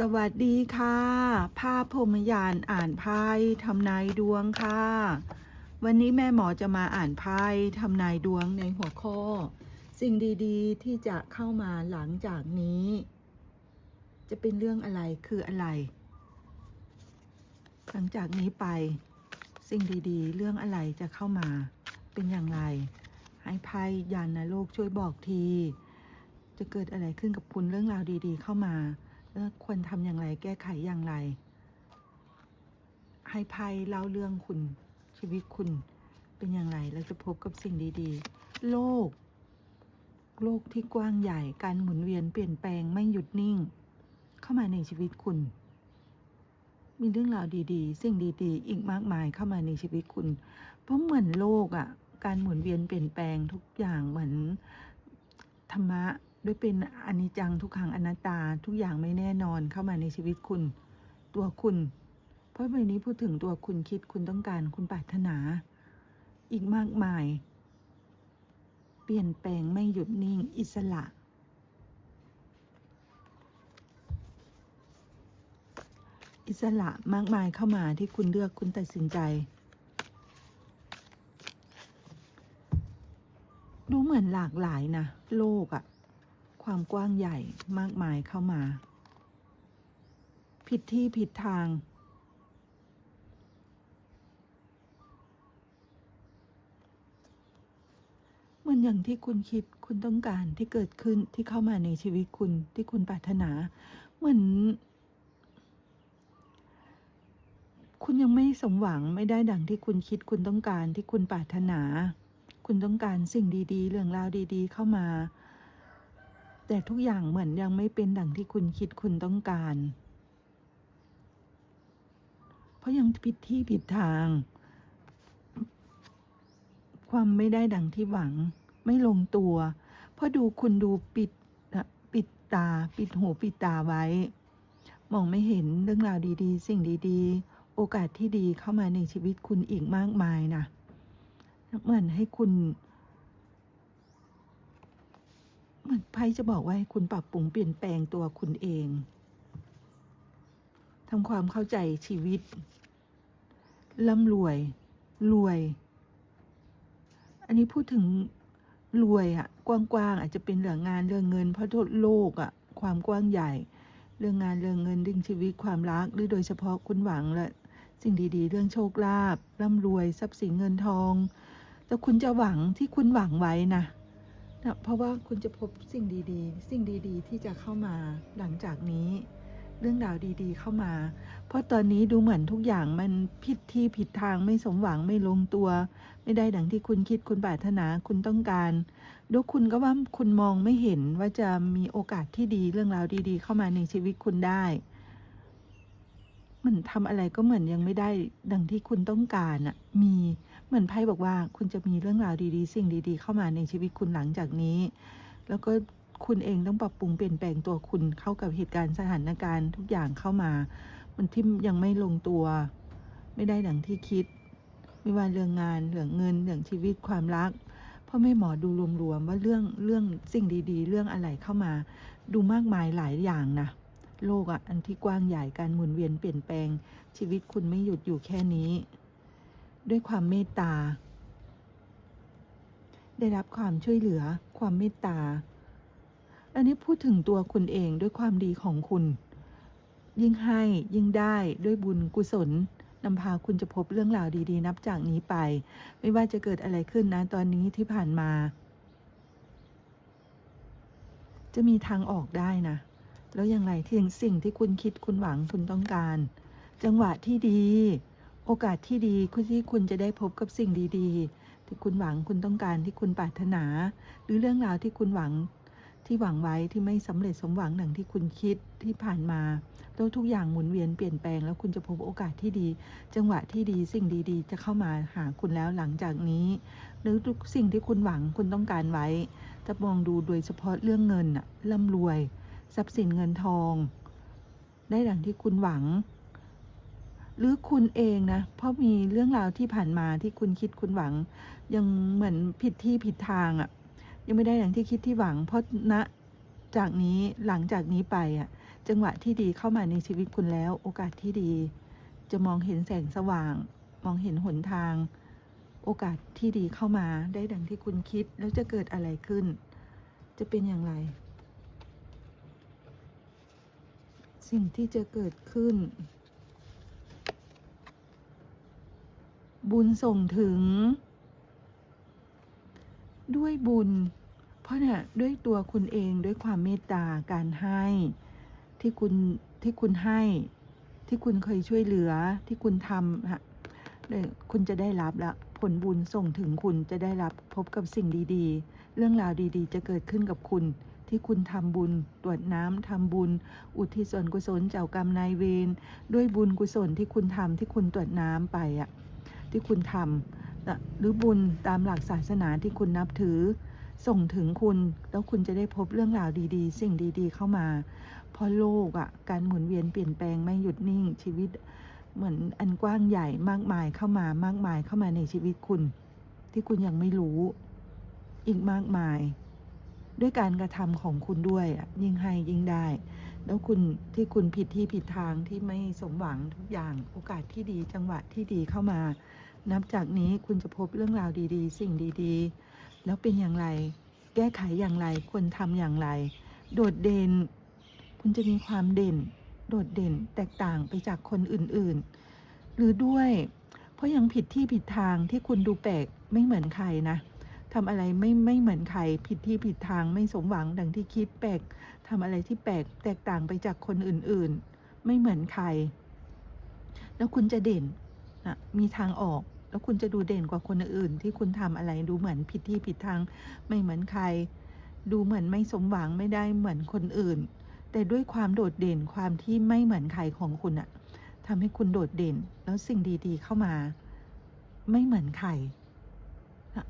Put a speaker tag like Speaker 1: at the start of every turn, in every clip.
Speaker 1: สวัสดีค่ะ ภาพพรหมยานอ่านไพ่ทำนายดวงค่ะ วันนี้แม่หมอจะมาอ่านไพ่ทำนายดวงในหัวข้อ สิ่งดีๆ ที่จะเข้ามาหลังจากนี้ จะเป็นเรื่องอะไรคืออะไร หลังจากนี้ไป สิ่งดีๆ เรื่องอะไรจะเข้ามา เป็นอย่างไร ให้ไพ่ยันนะลูกช่วยบอกที จะเกิดอะไรขึ้นกับคุณเรื่องราวดี ๆ เข้ามา ควรทำอย่างไร แก้ไขอย่างไร ให้ไพ่เล่าเรื่องคุณชีวิตคุณเป็นอย่างไรแล้วจะพบกับสิ่งดี ๆ โลก โลกที่กว้างใหญ่การหมุนเวียนเปลี่ยนแปลงไม่หยุดนิ่ง เข้ามาในชีวิตคุณ มีเรื่องราวดีๆ สิ่งดีๆ อีกมากมายเข้ามาในชีวิตคุณ เพราะเหมือนโลกอะ่ะ การหมุนเวียนเปลี่ยนแปลงทุกอย่างเหมือนธรรมะ ด้วยเป็นอนิจจังทุกขังอนัตตาทุกอย่างไม่แน่นอนเข้ามาในชีวิตคุณ ตัวคุณ เพราะใบนี้พูดถึงตัวคุณคิดคุณต้องการคุณปรารถนา อีกมากมาย เปลี่ยนแปลงไม่หยุดนิ่งอิสระ อิสระมากมายเข้ามาที่คุณเลือกคุณตัดสินใจดูเหมือนหลากหลายนะ โลกอะ ความกว้างใหญ่มากมายเข้ามา ผิดที่ผิดทางเหมือนอย่างที่คุณคิดคุณต้องการที่เกิดขึ้นที่เข้ามาในชีวิตคุณที่คุณปรารถนา เหมือน คุณยังไม่สมหวังไม่ได้ดังที่คุณคิดคุณต้องการที่คุณปรารถนา คุณต้องการสิ่งดี ๆ เรื่องราวดี ๆ เข้ามา แต่ทุกอย่างเหมือนยังไม่เป็นดังที่คุณคิดคุณต้องการ เพราะยังผิดที่ผิดทาง ความไม่ได้ดังที่หวัง ไม่ลงตัว เพราะดูคุณดูปิดปิดตา ปิดหูปิดตาไว้ มองไม่เห็นเรื่องราวดีๆ สิ่งดีๆ โอกาสที่ดีเข้ามาในชีวิตคุณอีกมากมายนะเหมือนให้คุณ เหมือนไพ่จะบอกว่าให้คุณปรับปรุงเปลี่ยนแปลงตัวคุณเองทำความเข้าใจชีวิตร่ำรวย รวย อันนี้พูดถึงรวยอะกว้างๆอาจจะเป็นเรื่องงานเรื่องเงิน เพราะทั่วโลกอะความกว้างใหญ่ เรื่องงานเรื่องเงินเรื่องชีวิตความรักหรือโดยเฉพาะคุณหวังและสิ่งดีๆ เรื่องโชคลาภร่ำรวย ทรัพย์สินเงินทอง แต่คุณจะหวังที่คุณหวังไว้นะ นะเพราะว่าคุณจะพบสิ่งดีๆ สิ่งดีๆ ที่จะเข้ามาหลังจากนี้ เรื่องราวดีๆเข้ามา เพราะตอนนี้ดูเหมือนทุกอย่างมันผิดที่ผิดทางไม่สมหวังไม่ลงตัว ไม่ได้ดังที่คุณคิดคุณปรารถนาคุณต้องการดูคุณก็ว่าคุณมองไม่เห็นว่าจะมีโอกาสที่ดีเรื่องราวดีๆ เข้ามาในชีวิตคุณได้มันทำอะไรก็เหมือนยังไม่ได้ดังที่คุณต้องการอะมี เหมือนไพ่บอกว่าคุณจะมีเรื่องราวดีๆ สิ่งดีๆ เข้ามาในชีวิตคุณหลังจากนี้ แล้วก็คุณเองต้องปรับปรุงเปลี่ยนแปลงตัวคุณเข้ากับเหตุการณ์สถานการณ์ทุกอย่างเข้ามา มันที่ยังไม่ลงตัว ไม่ได้ดังที่คิด ไม่ว่าเรื่องงานเรื่องเงินเรื่องชีวิตความรักเพราะไม่หมอดูรวมๆว่าเรื่องเรื่องสิ่งดีๆ เรื่องอะไรเข้ามา ดูมากมายหลายอย่างนะโลกอะอันที่กว้างใหญ่การหมุนเวียนเปลี่ยนแปลง ชีวิตคุณไม่หยุดอยู่แค่นี้ ด้วยความเมตตา ได้รับความช่วยเหลือ ความเมตตา อันนี้พูดถึงตัวคุณเองด้วยความดีของคุณ ยิ่งให้ยิ่งได้ด้วยบุญกุศลนำพาคุณจะพบเรื่องราวดีๆ นับจากนี้ไป ไม่ว่าจะเกิดอะไรขึ้นนะตอนนี้ที่ผ่านมา จะมีทางออกได้นะ แล้วอย่างไรที่สิ่งที่คุณคิดคุณหวังคุณต้องการ จังหวะที่ดี โอกาสที่ดีคุณที่คุณจะได้พบกับสิ่งดีๆ ที่คุณหวังคุณต้องการที่คุณปรารถนา หรือเรื่องราวที่คุณหวังที่หวังไว้ที่ไม่สำเร็จสมหวังดังที่คุณคิดที่ผ่านมาแล้วทุกอย่างหมุนเวียนเปลี่ยนแปลงแล้วคุณจะพบโอกาสที่ดี จังหวะที่ดีสิ่งดีๆ จะเข้ามาหาคุณแล้วหลังจากนี้ หรือทุกสิ่งที่คุณหวังคุณต้องการไว้ จะมองดูโดยเฉพาะเรื่องเงินอะร่ำรวย ทรัพย์สินเงินทอง ได้ดังที่คุณหวัง หรือคุณเองนะ เพราะมีเรื่องราวที่ผ่านมาที่คุณคิดคุณหวัง ยังเหมือนผิดที่ผิดทางอะ่ะ ยังไม่ได้อย่างที่คิดที่หวัง เพราะณจากนี้หลังจากนี้ไปอะ่ะ จังหวะที่ดีเข้ามาในชีวิตคุณแล้ว โอกาสที่ดี จะมองเห็นแสงสว่าง มองเห็นหนทาง โอกาสที่ดีเข้ามาได้ดังที่คุณคิดแล้วจะเกิดอะไรขึ้น จะเป็นอย่างไร สิ่งที่จะเกิดขึ้น บุญส่งถึง ด้วยบุญ เพราะเนี่ยด้วยตัวคุณเองด้วยความเมตตาการให้ที่คุณที่คุณให้ ที่คุณเคยช่วยเหลือที่คุณทำฮะคุณจะได้รับละผลบุญส่งถึงคุณจะได้รับพบกับสิ่งดีๆ เรื่องราวดีๆ จะเกิดขึ้นกับคุณ ที่คุณทำบุญตรวจน้ำทำบุญ อุทิศส่วนกุศลเจ้ากรรมนายเวรด้วยบุญกุศลที่คุณทำที่คุณตรวจน้ำไปอะ ที่คุณทำหรือบุญตามหลักศาสนาที่คุณนับถือ ส่งถึงคุณแล้วคุณจะได้พบเรื่องราวดีๆ สิ่งดีๆ เข้ามา เพราะโลกอะ่ะการหมุนเวียนเปลี่ยนแปลงไม่หยุดนิ่งชีวิตเหมือนอันกว้างใหญ่มากมายเข้ามามากมายเข้ามาในชีวิตคุณ ที่คุณยังไม่รู้ อีกมากมาย ด้วยการกระทำของคุณด้วยยิ่งให้ยิ่งได้ แล้วคุณที่คุณผิดที่ผิดทางที่ไม่สมหวังทุกอย่างโอกาสที่ดีจังหวะที่ดีเข้ามา นับจากนี้คุณจะพบเรื่องราวดีๆ สิ่งดีๆ แล้วเป็นอย่างไร แก้ไขอย่างไร ควรทำอย่างไร โดดเด่น คุณจะมีความเด่น โดดเด่นแตกต่างไปจากคนอื่นๆ หรือด้วย เพราะยังผิดที่ผิดทางที่คุณดูแปลกไม่เหมือนใครนะทำอะไรไม่ไม่เหมือนใคร ผิดที่ผิดทางไม่สมหวังดังที่คิดแปลกทำอะไรที่แปลกแตกต่างไปจากคนอื่นๆ ไม่เหมือนใคร แล้วคุณจะเด่นนะมีทางออก แล้วคุณจะดูเด่นกว่าคนอื่น ที่คุณทำอะไรดูเหมือนผิดที่ผิดทางไม่เหมือนใคร ดูเหมือนไม่สมหวังไม่ได้เหมือนคนอื่น แต่ด้วยความโดดเด่นความที่ไม่เหมือนใครของคุณอะทำให้คุณโดดเด่น แล้วสิ่งดีๆเข้ามา ไม่เหมือนใคร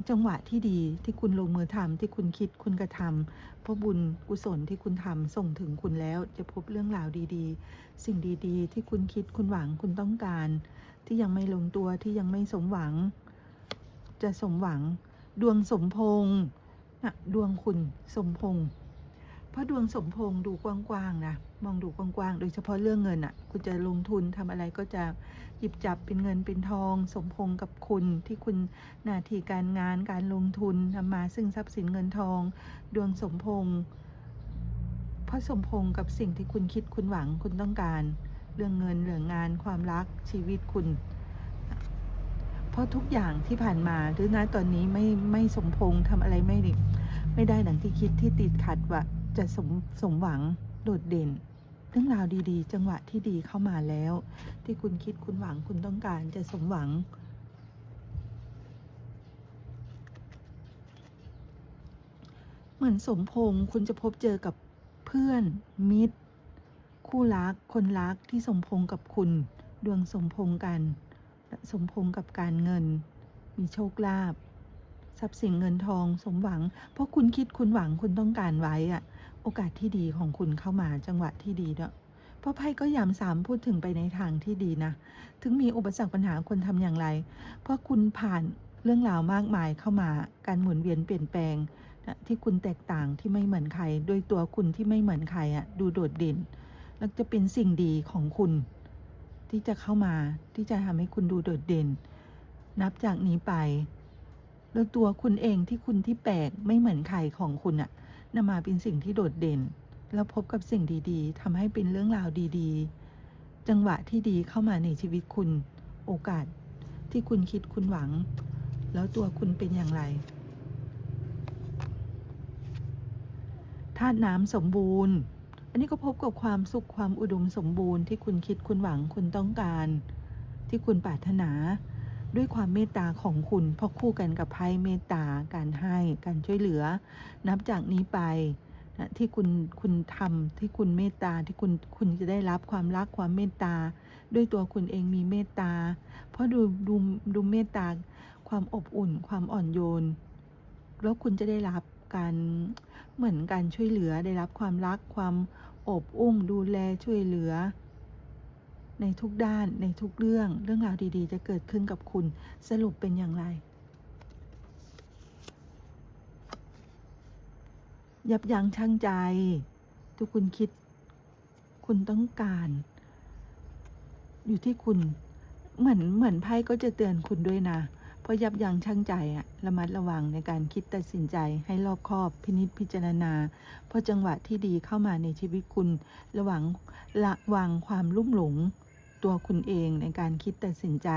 Speaker 1: จังหวะที่ดีที่คุณลงมือทำที่คุณคิดคุณกระทำเพราะบุญกุศลที่คุณทำส่งถึงคุณแล้วจะพบเรื่องราวดีๆ สิ่งดีๆ ที่คุณคิดคุณหวังคุณต้องการ ที่ยังไม่ลงตัวที่ยังไม่สมหวัง จะสมหวัง ดวงสมพงษ์นะดวงคุณสมพงษ์เพราะดวงสมพงษ์ดูกว้างๆนะมองดูกว้างๆ โดยเฉพาะเรื่องเงินอะ่ะ คุณจะลงทุนทำอะไรก็จะหยิบจับเป็นเงินเป็นทอง สมพงษ์กับคุณที่คุณหน้าที่การงานการลงทุนนำมาซึ่งทรัพย์สินเงินทอง ดวงสมพงษ์เพราะสมพงษ์กับสิ่งที่คุณคิดคุณหวังคุณต้องการ เรื่องเงินเรื่องงานความรักชีวิตคุณ เพราะทุกอย่างที่ผ่านมาหรือณตอนนี้ไม่ไม่สมพงทำอะไรไม่ดีไม่ได้ดังที่คิดที่ติดขัดว่าจะสมสมหวังโดดเด่น เรื่องราวดีๆ จังหวะที่ดีเข้ามาแล้ว ที่คุณคิดคุณหวังคุณต้องการจะสมหวังเหมือนสมพงษ์คุณจะพบเจอกับเพื่อนมิตร คู่รักคนรักที่สมพงกับคุณ ดวงสมพงกัน สมพงกับการเงิน มีโชคลาภทรัพย์สินเงินทองสมหวัง เพราะคุณคิดคุณหวังคุณต้องการไว้อะโอกาสที่ดีของคุณเข้ามาจังหวะที่ดีเนาะเพราะไพ่ก็ย้ำสามพูดถึงไปในทางที่ดีนะ ถึงมีอุปสรรคปัญหาคนทำอย่างไร เพราะคุณผ่านเรื่องราวมากมายเข้ามาการหมุนเวียนเปลี่ยนแปลงนะที่คุณแตกต่างที่ไม่เหมือนใคร โดยตัวคุณที่ไม่เหมือนใครอะดูโดดเด่น แล้วจะเป็นสิ่งดีของคุณ ที่จะเข้ามาที่จะทำให้คุณดูโดดเด่น นับจากนี้ไปแล้วตัวคุณเองที่คุณที่แปลกไม่เหมือนใครของคุณอะนำมาเป็นสิ่งที่โดดเด่น แล้วพบกับสิ่งดีๆทำให้เป็นเรื่องราวดีๆ จังหวะที่ดีเข้ามาในชีวิตคุณ โอกาสที่คุณคิดคุณหวัง แล้วตัวคุณเป็นอย่างไรธาตุน้ำสมบูรณ์ อันนี้ก็พบกับความสุขความอุดมสมบูรณ์ที่คุณคิดคุณหวังคุณต้องการ ที่คุณปรารถนา ด้วยความเมตตาของคุณเพราะคู่กันกับไพ่เมตตาการให้การช่วยเหลือ นับจากนี้ไปนะที่คุณคุณทำที่คุณเมตตาที่คุณคุณจะได้รับความรักความเมตตา ด้วยตัวคุณเองมีเมตตา เพราะดูดูดูเมตตาความอบอุ่น ความอ่อนโยน แล้วคุณจะได้รับการเหมือนการช่วยเหลือได้รับความรักความ อบอุ้มดูแลช่วยเหลือ ในทุกด้านในทุกเรื่องเรื่องราวดีๆ จะเกิดขึ้นกับคุณสรุปเป็นอย่างไร ยับยั้งชั่งใจ ทุกคุณคิด คุณต้องการ อยู่ที่คุณเหมือนเหมือนไพ่ก็จะเตือนคุณด้วยนะ เพราะยับยั้งชั่งใจอะระมัดระวังในการคิดตัดสินใจให้รอบคอบพินิจพิจารณา เพราะจังหวะที่ดีเข้ามาในชีวิตคุณ ระวังระวังความลุ่มหลง ตัวคุณเองในการคิดตัดสินใจ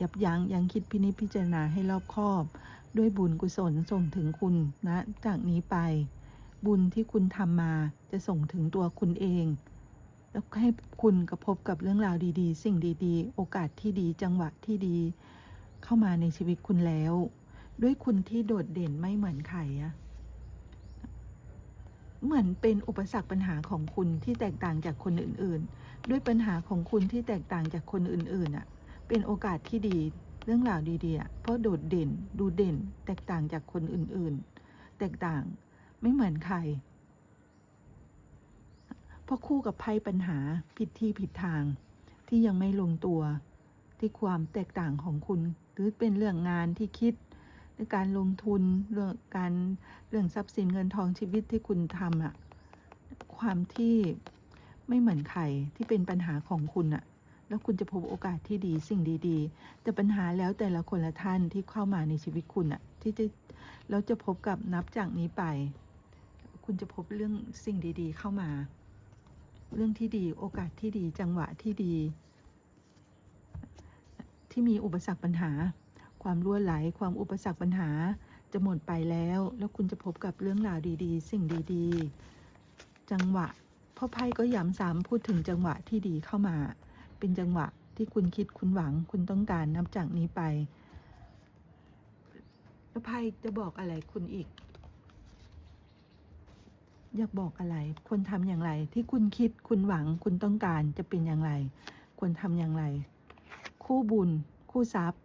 Speaker 1: ยับยั้งยังคิดพินิจพิจารณาให้รอบคอบ ด้วยบุญกุศลส่งถึงคุณนะ จากนี้ไป บุญที่คุณทำมาจะส่งถึงตัวคุณเองแล้วให้คุณกระพบกับเรื่องราวดีๆ สิ่งดีๆ โอกาสที่ดี จังหวะที่ดี เข้ามาในชีวิตคุณแล้ว ด้วยคุณที่โดดเด่นไม่เหมือนใครอะเหมือนเป็นอุปสรรคปัญหาของคุณที่แตกต่างจากคนอื่นๆ ด้วยปัญหาของคุณที่แตกต่างจากคนอื่นๆอะเป็นโอกาสที่ดีเรื่องราวดีๆอะเพราะโดดเด่นดูเด่น แตกต่างจากคนอื่นๆ แตกต่างไม่เหมือนใครเพราะคู่กับไพ่ปัญหาผิดที่ผิดทางที่ยังไม่ลงตัว ที่ความแตกต่างของคุณ หรือเป็นเรื่องงานที่คิดในการลงทุนเรื่องการเรื่องทรัพย์สินเงินทองชีวิตที่คุณทำอะความที่ไม่เหมือนใครที่เป็นปัญหาของคุณอะแล้วคุณจะพบโอกาสที่ดีสิ่งดีๆ แต่ปัญหาแล้วแต่ละคนละท่านที่เข้ามาในชีวิตคุณอะที่จะเราจะพบกับนับจากนี้ไป คุณจะพบเรื่องสิ่งดีๆ เข้ามา เรื่องที่ดีโอกาสที่ดีจังหวะที่ดี ที่มีอุปสรรคปัญหา ความรั่วไหล ความอุปสรรคปัญหา จะหมดไปแล้ว แล้วคุณจะพบกับเรื่องราวดีๆ สิ่งดีๆ จังหวะพ่อไพ่ก็ย้ำซ้ำพูดถึงจังหวะที่ดีเข้ามา เป็นจังหวะที่คุณคิดคุณหวังคุณต้องการนับจากนี้ไปแล้วไพ่จะบอกอะไรคุณอีก อยากบอกอะไร ควรทำอย่างไร ที่คุณคิดคุณหวังคุณต้องการจะเป็นอย่างไร ควรทำอย่างไร คู่บุญ คู่ทรัพย์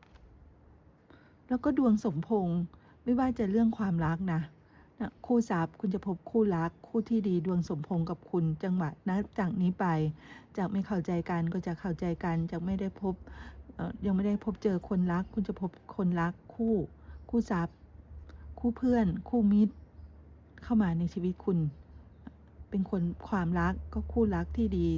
Speaker 1: แล้วก็ดวงสมพงษ์ไม่ว่าจะเรื่องความรักนะนะคู่ทรัพย์คุณจะพบคู่รัก คู่ที่ดีดวงสมพงษ์กับคุณจังหวะนับจากนี้ไปจากไม่เข้าใจกันก็จะเข้าใจกันจากไม่ได้พบยังไม่ได้พบเจอคนรัก คุณจะพบคนรักคู่ คู่ทรัพย์ คู่เพื่อน คู่มิตร เข้ามาในชีวิตคุณ เป็นคนความรักก็คู่รักที่ดี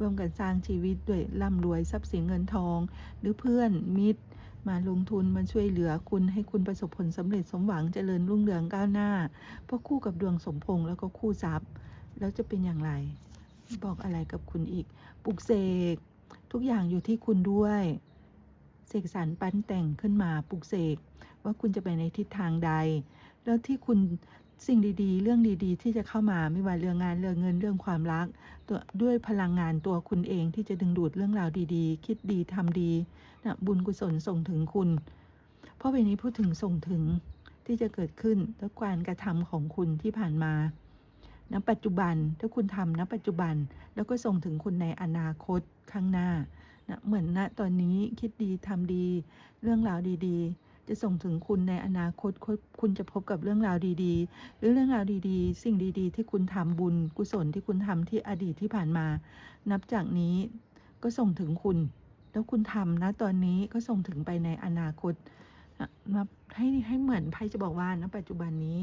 Speaker 1: ร่วมกันสร้างชีวิตด้วยร่ำรวยทรัพย์สินเงินทอง หรือเพื่อนมิตร มาลงทุนมาช่วยเหลือคุณให้คุณประสบผลสำเร็จสมหวังเจริญรุ่งเรืองก้าวหน้า เพราะคู่กับดวงสมพงษ์แล้วก็คู่ทรัพย์ แล้วจะเป็นอย่างไร บอกอะไรกับคุณอีกปลุกเสกทุกอย่างอยู่ที่คุณด้วยเสกสรรปั้นแต่งขึ้นมาปลุกเสกว่าคุณจะไปในทิศทางใด แล้วที่คุณ สิ่งดีๆ เรื่องดีๆ ที่จะเข้ามาไม่ว่าเรื่องงานเรื่องเงินเรื่องความรักตัวด้วยพลังงานตัวคุณเองที่จะดึงดูดเรื่องราวดีๆ คิดดีทำดีนะบุญกุศลส่งถึงคุณ เพราะวันนี้พูดถึงส่งถึงที่จะเกิดขึ้นและการกระทำของคุณที่ผ่านมาณปัจจุบันถ้าคุณทำณปัจจุบันแล้วก็ส่งถึงคุณในอนาคตข้างหน้านะเหมือนณตอนนี้คิดดีทำดี เรื่องราวดี ๆ จะส่งถึงคุณในอนาคต คุณจะพบกับเรื่องราวดีๆ หรือเรื่องราวดีๆ สิ่งดีๆ ที่คุณทำบุญ กุศลที่คุณทำที่อดีตที่ผ่านมา นับจากนี้ก็ส่งถึงคุณ แล้วคุณทำนะตอนนี้ก็ส่งถึงไปในอนาคตนะให้ให้เหมือนไพ่จะบอกว่าณปัจจุบันนี้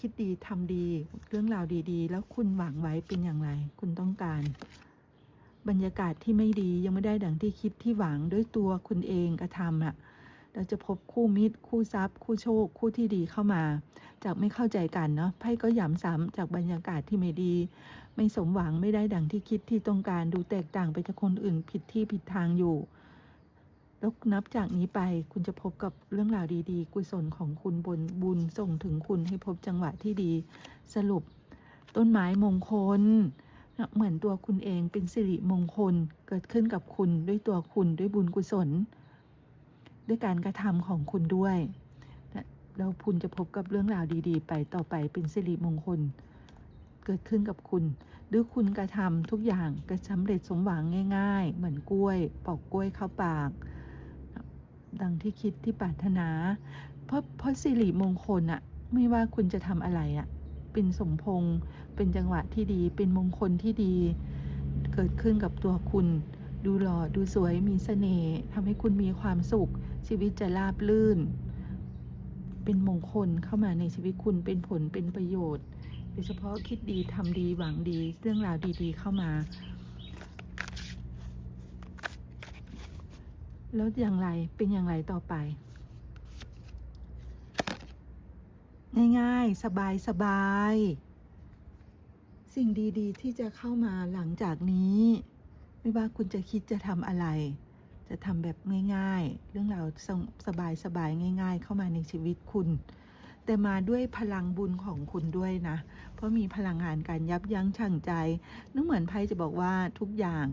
Speaker 1: คิดดีทำดีเรื่องราวดีๆ แล้วคุณหวังไว้เป็นอย่างไร คุณต้องการ บรรยากาศที่ไม่ดียังไม่ได้ดังที่คิดที่หวังด้วยตัวคุณเองกระทำอะ เราจะพบคู่มิตร คู่ทรัพย์ คู่โชค คู่ที่ดีเข้ามา จากไม่เข้าใจกันเนาะไพ่ก็ย้ำซ้ำจากบรรยากาศที่ไม่ดี ไม่สมหวังไม่ได้ดังที่คิดที่ต้องการดูแตกต่างไปจากคนอื่นผิดที่ผิดทางอยู่แล้วนับจากนี้ไปคุณจะพบกับเรื่องราวดีๆ กุศลของคุณบนบุญส่งถึงคุณให้พบจังหวะที่ดี สรุป ต้นไม้มงคล เหมือนตัวคุณเองเป็นสิริมงคล เกิดขึ้นกับคุณด้วยตัวคุณด้วยบุญกุศล ด้วยการกระทำของคุณด้วยนะแล้วคุณจะพบกับเรื่องราวดี ๆ ไปต่อไปเป็นสิริมงคล เกิดขึ้นกับคุณ หรือคุณกระทำทุกอย่างก็สำเร็จสมหวังง่าย ๆ เหมือนกล้วยปอกกล้วยเข้าปาก ดังที่คิดที่ปรารถนา เพราะเพราะสิริมงคลอะไม่ว่าคุณจะทำอะไรอะเป็นสมพงษ์เป็นจังหวะที่ดี เป็นมงคลที่ดี เกิดขึ้นกับตัวคุณ ดูหล่อดูสวยมีเสน่ห์ทำให้คุณมีความสุข ชีวิตจะราบลื่น เป็นมงคลเข้ามาในชีวิตคุณเป็นผลเป็นประโยชน์โดยเฉพาะคิดดีทำดีหวังดี เรื่องราวดีๆเข้ามา แล้วอย่างไรเป็นอย่างไรต่อไป ง่ายๆ สบายๆสิ่งดีๆ ที่จะเข้ามาหลังจากนี้ ไม่ว่าคุณจะคิดจะทำอะไร จะทำแบบง่าย ๆ เรื่องราวสบายๆง่าย ๆ เข้ามาในชีวิตคุณ แต่มาด้วยพลังบุญของคุณด้วยนะ เพราะมีพลังงานการยับยั้งชั่งใจ นึกเหมือนไพ่จะบอกว่าทุกอย่าง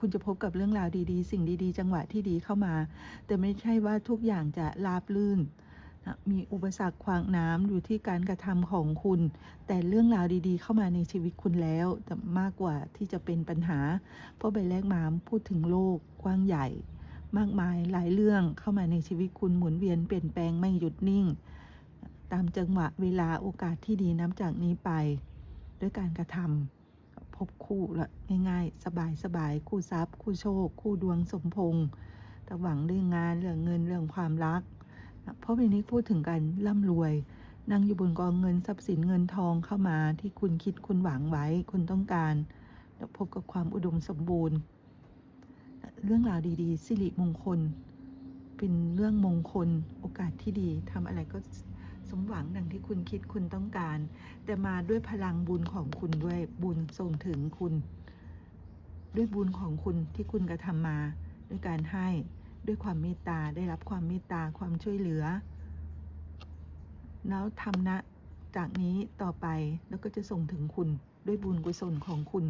Speaker 1: คุณจะพบกับเรื่องราวดีๆ สิ่งดีๆ จังหวะที่ดีเข้ามา แต่ไม่ใช่ว่าทุกอย่างจะราบลื่นนะมีอุปสรรคขวางน้ำอยู่ที่การกระทำของคุณ แต่เรื่องราวดีๆ เข้ามาในชีวิตคุณแล้ว แต่มากกว่าที่จะเป็นปัญหา เพราะใบแรกมามพูดถึงโลกกว้างใหญ่ มากมายหลายเรื่องเข้ามาในชีวิตคุณหมุนเวียนเปลี่ยนแปลงไม่หยุดนิ่ง ตามจังหวะเวลาโอกาสที่ดีนับจากนี้ไป ด้วยการกระทำพบคู่ละง่ายๆ สบายๆ คู่ทรัพย์ คู่โชค คู่ดวงสมพงษ์แต่หวังเรื่องงานเรื่องเงินเรื่องความรัก เพราะวันนี้พูดถึงการร่ำรวยนั่งอยู่บนกองเงินทรัพย์สินเงินทองเข้ามาที่คุณคิดคุณหวังไว้คุณต้องการพบกับความอุดมสมบูรณ์ เรื่องราวดีๆ สิริมงคล เป็นเรื่องมงคลโอกาสที่ดีทำอะไรก็สมหวังดังที่คุณคิดคุณต้องการ แต่มาด้วยพลังบุญของคุณด้วยบุญส่งถึงคุณ ด้วยบุญของคุณที่คุณกระทำมา ด้วยการให้ด้วยความเมตตาได้รับความเมตตาความช่วยเหลือ แล้วทำนะจากนี้ต่อไปแล้วก็จะส่งถึงคุณด้วยบุญกุศลของคุณ